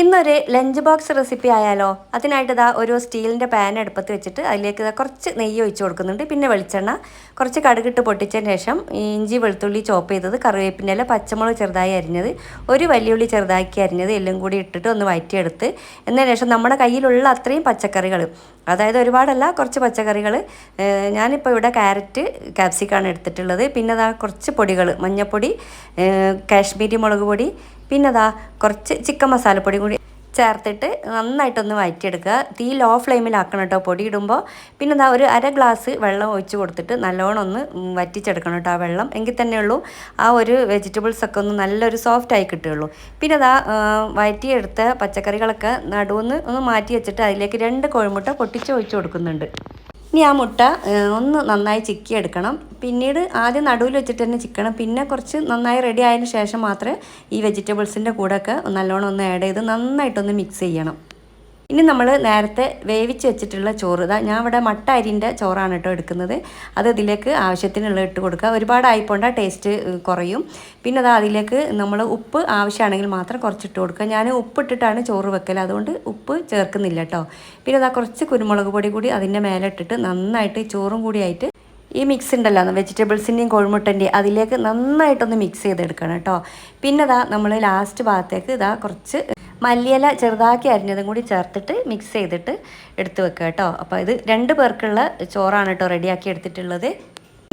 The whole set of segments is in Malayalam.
ഇന്നൊരു ലഞ്ച് ബോക്സ് റെസിപ്പി ആയാലോ? അതിനായിട്ട് ഇതാ ഒരു സ്റ്റീലിന്റെ പാൻ അടുപ്പത്ത് വെച്ചിട്ട് അതിലേക്ക് കുറച്ച് നെയ്യ് ഒഴിച്ച് കൊടുക്കുന്നുണ്ട്. പിന്നെ വെളിച്ചെണ്ണ കുറച്ച് കടുകിട്ട് പൊട്ടിച്ചതിന് ശേഷം ഇഞ്ചി വെളുത്തുള്ളി ചോപ്പ് ചെയ്തത് കറിവേപ്പിന്റെ പച്ചമുളക് ചെറുതായി അരിഞ്ഞത് ഒരു വലിയുള്ളി ചെറുതാക്കി അരിഞ്ഞത് എല്ലാം കൂടി ഇട്ടിട്ട് ഒന്ന് വഴറ്റിയെടുത്ത് എന്നതിന് ശേഷം നമ്മുടെ കയ്യിലുള്ള അത്രയും പച്ചക്കറികൾ അതായത് ഒരുപാടല്ല കുറച്ച് പച്ചക്കറികൾ ഞാനിപ്പോൾ ഇവിടെ ക്യാരറ്റ് ക്യാപ്സിക്കാണ് എടുത്തിട്ടുള്ളത്. പിന്നെ അതാ കുറച്ച് പൊടികൾ മഞ്ഞൾപ്പൊടി കാശ്മീരി മുളക് പൊടി പിന്നെ അതാ കുറച്ച് ചിക്കൻ മസാലപ്പൊടി കൂടി ചേർത്തിട്ട് നന്നായിട്ടൊന്ന് വഴറ്റിയെടുക്കുക തീ ലോ ഫ്ലെയിമിലാക്കണം കേട്ടോ പൊടി ഇടുമ്പോൾ പിന്നെ എന്താ ഒരു അര ഗ്ലാസ് വെള്ളം ഒഴിച്ച് കൊടുത്തിട്ട് നല്ലോണം ഒന്ന് വറ്റിച്ചെടുക്കണം കേട്ടോ ആ വെള്ളം. എങ്കിൽ തന്നെ ഉള്ളൂ ആ ഒരു വെജിറ്റബിൾസ് ഒക്കെ ഒന്ന് നല്ലൊരു സോഫ്റ്റ് ആയി കിട്ടുകയുള്ളൂ. പിന്നെ അതാ വഴറ്റിയെടുത്ത പച്ചക്കറികളൊക്കെ നടുവെന്ന് ഒന്ന് മാറ്റി വെച്ചിട്ട് അതിലേക്ക് രണ്ട് കോഴിമുട്ട പൊട്ടിച്ച് ഒഴിച്ച് കൊടുക്കുന്നുണ്ട്. ഇനി ആ മുട്ട ഒന്ന് നന്നായി ചിക്കി എടുക്കണം പിന്നീട് ആദ്യം നടുവിൽ വെച്ചിട്ട് തന്നെ ചിക്കണം. പിന്നെ കുറച്ച് നന്നായി റെഡി ആയതിന് ശേഷം മാത്രമേ ഈ വെജിറ്റബിൾസിന്റെ കൂടെയൊക്കെ നല്ലോണം ഒന്ന് ആഡ് ചെയ്ത് നന്നായിട്ടൊന്ന് മിക്സ് ചെയ്യണം. ഇനി നമ്മൾ നേരത്തെ വേവിച്ച് വെച്ചിട്ടുള്ള ചോറ്. ഇതാ ഞാൻ ഇവിടെ മട്ട അരിന്റെ ചോറാണ് കേട്ടോ എടുക്കുന്നത്. അത് ഇതിലേക്ക് ആവശ്യത്തിനുള്ള ഇട്ട് കൊടുക്കുക. ഒരുപാട് ആയിപ്പോണ്ട ടേസ്റ്റ് കുറയും. പിന്നെ അതാ അതിലേക്ക് നമ്മൾ ഉപ്പ് ആവശ്യമാണെങ്കിൽ മാത്രം കുറച്ചിട്ട് കൊടുക്കുക. ഞാൻ ഉപ്പ് ഉപ്പിട്ടിട്ടാണ് ചോറ് വെക്കൽ അതുകൊണ്ട് ഉപ്പ് ചേർക്കുന്നില്ല കേട്ടോ. പിന്നെ അതാ കുറച്ച് കുരുമുളക് പൊടി കൂടി അതിന്റെ മേലെ ഇട്ടിട്ട് നന്നായിട്ട് ചോറും കൂടി ആയിട്ട് ഈ മിക്സ് ഉണ്ടല്ലോ വെജിറ്റബിൾസിന്റെയും കോഴിമുട്ടന്റെയും അതിലേക്ക് നന്നായിട്ടൊന്ന് മിക്സ് ചെയ്തെടുക്കണം കേട്ടോ. പിന്നെ ഇതാ നമ്മൾ ലാസ്റ്റ് ഭാഗത്തേക്ക് ഇതാ കുറച്ച് മല്ലിയില ചെറുതാക്കി അരിഞ്ഞതും കൂടി ചേർത്തിട്ട് മിക്സ് ചെയ്തിട്ട് എടുത്ത് വെക്കുക കേട്ടോ. അപ്പോൾ ഇത് രണ്ട് പേർക്കുള്ള ചോറാണ് കേട്ടോ റെഡിയാക്കി എടുത്തിട്ടുള്ളത്.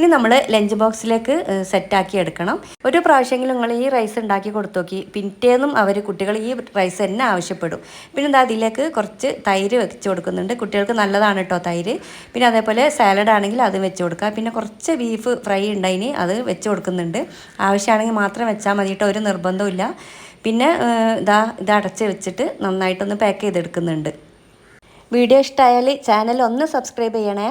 ഇനി നമ്മൾ ലഞ്ച് ബോക്സിലേക്ക് സെറ്റാക്കി എടുക്കണം. ഒരു പ്രാവശ്യമെങ്കിലും നിങ്ങൾ ഈ റൈസ് ഉണ്ടാക്കി കൊടുത്തു നോക്കി. പിറ്റേന്നും അവർ കുട്ടികൾ ഈ റൈസ് തന്നെ ആവശ്യപ്പെടും. പിന്നെ എന്താ അതിലേക്ക് കുറച്ച് തൈര് വെച്ച് കൊടുക്കുന്നുണ്ട്. കുട്ടികൾക്ക് നല്ലതാണ് കേട്ടോ തൈര്. പിന്നെ അതേപോലെ സാലഡ് ആണെങ്കിൽ അത് വെച്ച് കൊടുക്കുക. പിന്നെ കുറച്ച് ബീഫ് ഫ്രൈ ഉണ്ടായിന് അത് വെച്ച് കൊടുക്കുന്നുണ്ട്. ആവശ്യമാണെങ്കിൽ മാത്രം വെച്ചാൽ മതി ഒരു നിർബന്ധമില്ല പിന്നെ ഇതാ ഇത് അടച്ച് വെച്ചിട്ട് നന്നായിട്ടൊന്ന് പാക്ക് ചെയ്തെടുക്കുന്നുണ്ട്. വീഡിയോ ഇഷ്ടമായാൽ ചാനൽ ഒന്ന് സബ്സ്ക്രൈബ് ചെയ്യണേ.